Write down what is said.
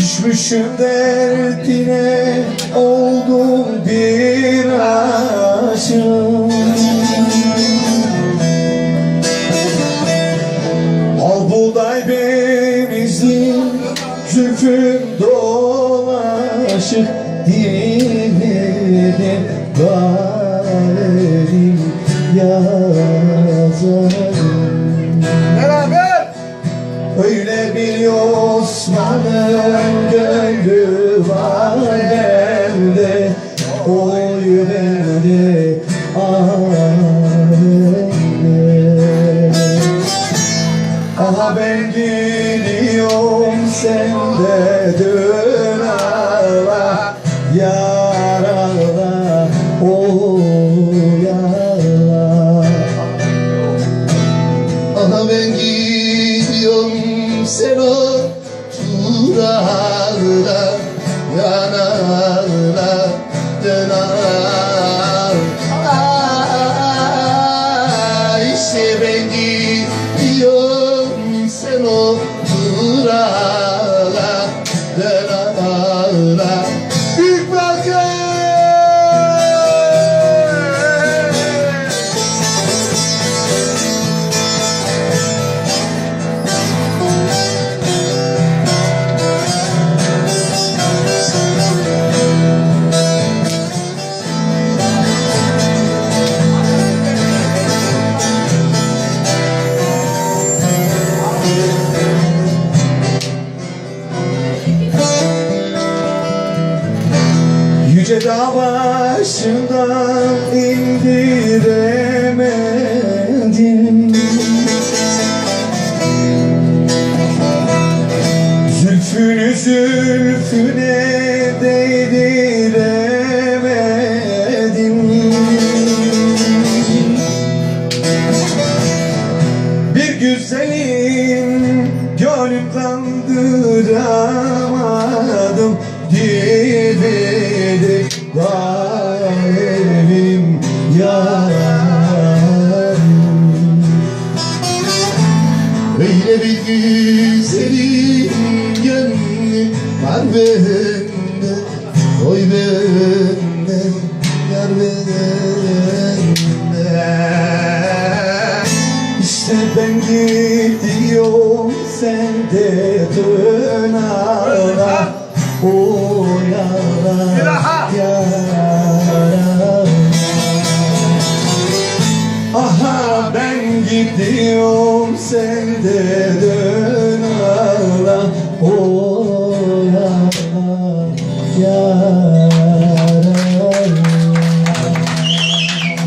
Düşmüşüm derdine oldum bir aşık Al buğday benizim Zülfüm dolaşık Diline galim yazarım Beraber. Öyle bir Osman'ın ben gidiyorum sen de dön ağla Yar ağla oy ağla Ana ben gidiyorum sen otur ağla otur Dağ başından indiremedim Zülfünü zülfüne değdiremedim Bir güzelin gönlüm kandıramadım Kalbim yarım Öyle bir güzelim gönlü var bende. Oy bende, yar İşte ben gidiyorum sen de dön ağla Ağla yara Aha ben gidiyorum sen de dön ağla ağla yara